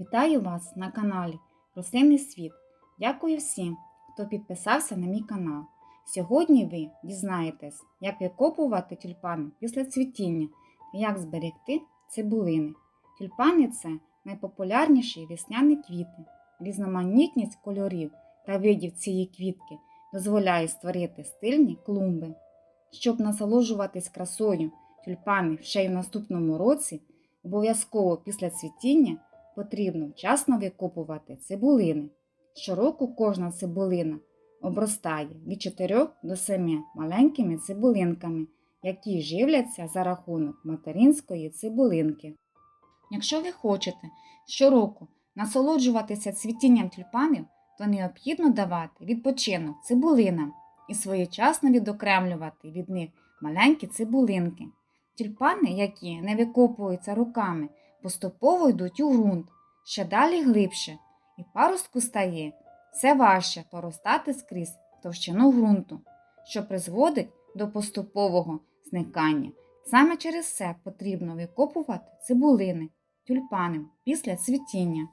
Вітаю вас на каналі Рослинний світ. Дякую всім, хто підписався на мій канал. Сьогодні ви дізнаєтесь, як викопувати тюльпани після цвітіння та як зберегти цибулини. Тюльпани це найпопулярніші весняні квіти. Різноманітність кольорів та видів цієї квітки дозволяє створити стильні клумби. Щоб насолоджуватись красою тюльпани ще й в наступному році, обов'язково після цвітіння потрібно вчасно викопувати цибулини. Щороку кожна цибулина обростає від 4 до 7 маленькими цибулинками, які живляться за рахунок материнської цибулинки. Якщо ви хочете щороку насолоджуватися цвітінням тюльпанів, то необхідно давати відпочинок цибулинам і своєчасно відокремлювати від них маленькі цибулинки. Тюльпани, які не викопуються руками, поступово йдуть у ґрунт, ще далі глибше, і паростку стає все важче поростати скрізь товщину ґрунту, що призводить до поступового зникання. Саме через це потрібно викопувати цибулини, тюльпани після цвітіння.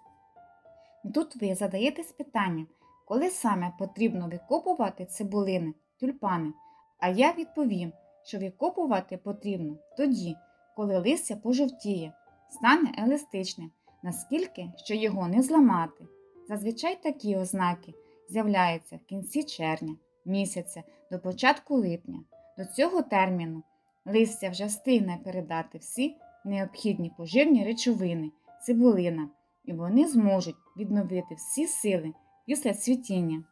І тут ви задаєтесь питанням, коли саме потрібно викопувати цибулини, тюльпани, а я відповім, що викопувати потрібно тоді, коли листя пожовтіє, стане еластичним, наскільки що його не зламати. Зазвичай такі ознаки з'являються в кінці червня, місяця до початку липня. До цього терміну листя вже встигне передати всі необхідні поживні речовини цибулинам, і вони зможуть відновити всі сили після цвітіння.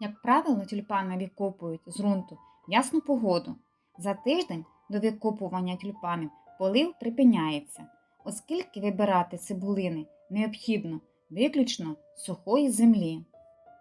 Як правило, тюльпани викопують з ґрунту ясну погоду. За тиждень до викопування тюльпанів полив припиняється, оскільки вибирати цибулини необхідно виключно сухої землі.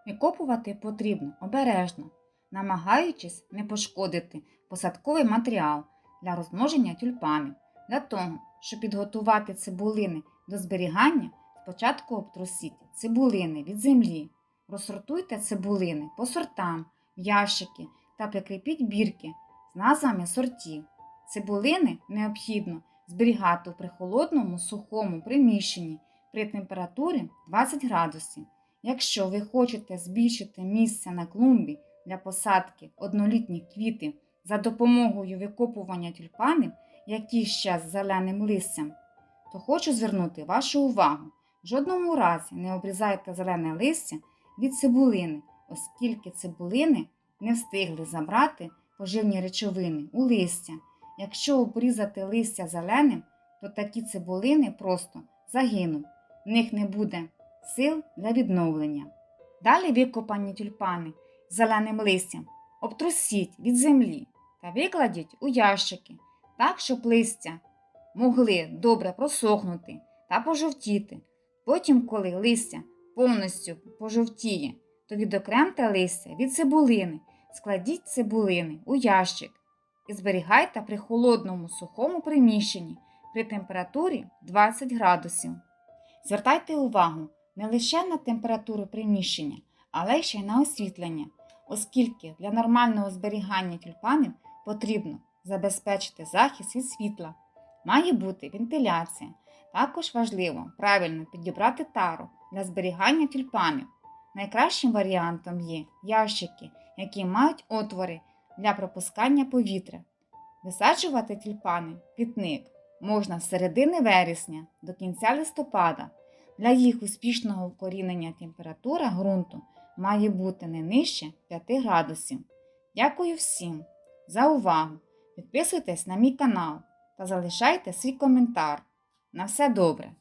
Викопувати потрібно обережно, намагаючись не пошкодити посадковий матеріал для розмноження тюльпанів. Для того, щоб підготувати цибулини до зберігання, спочатку обтрусіть цибулини від землі, розсортуйте цибулини по сортам, ящики та прикріпіть бірки з назвами сортів. Цибулини необхідно зберігати у прихолодному сухому приміщенні при температурі 20 градусів. Якщо ви хочете збільшити місце на клумбі для посадки однолітніх квітів за допомогою викопування тюльпанів, які ще з зеленим листям, то хочу звернути вашу увагу. В жодному разі не обрізайте зелене листя від цибулини, оскільки цибулини не встигли забрати поживні речовини у листя. Якщо обрізати листя зеленим, то такі цибулини просто загинуть, в них не буде сил для відновлення. Далі викопані тюльпани з зеленим листям обтрусіть від землі та викладіть у ящики, так, щоб листя могли добре просохнути та пожовтіти. Потім, коли листя повністю пожовтіє, то відокремте листя від цибулини, складіть цибулини у ящик і зберігайте при холодному сухому приміщенні при температурі 20 градусів. Звертайте увагу не лише на температуру приміщення, але ще й на освітлення, оскільки для нормального зберігання тюльпанів потрібно забезпечити захист від світла. Має бути вентиляція. Також важливо правильно підібрати тару для зберігання тюльпанів. Найкращим варіантом є ящики, які мають отвори для пропускання повітря. Висаджувати тюльпани квітник можна з середини вересня до кінця листопада. Для їх успішного укорінення температура ґрунту має бути не нижче 5 градусів. Дякую всім за увагу! Підписуйтесь на мій канал та залишайте свій коментар. На все добре!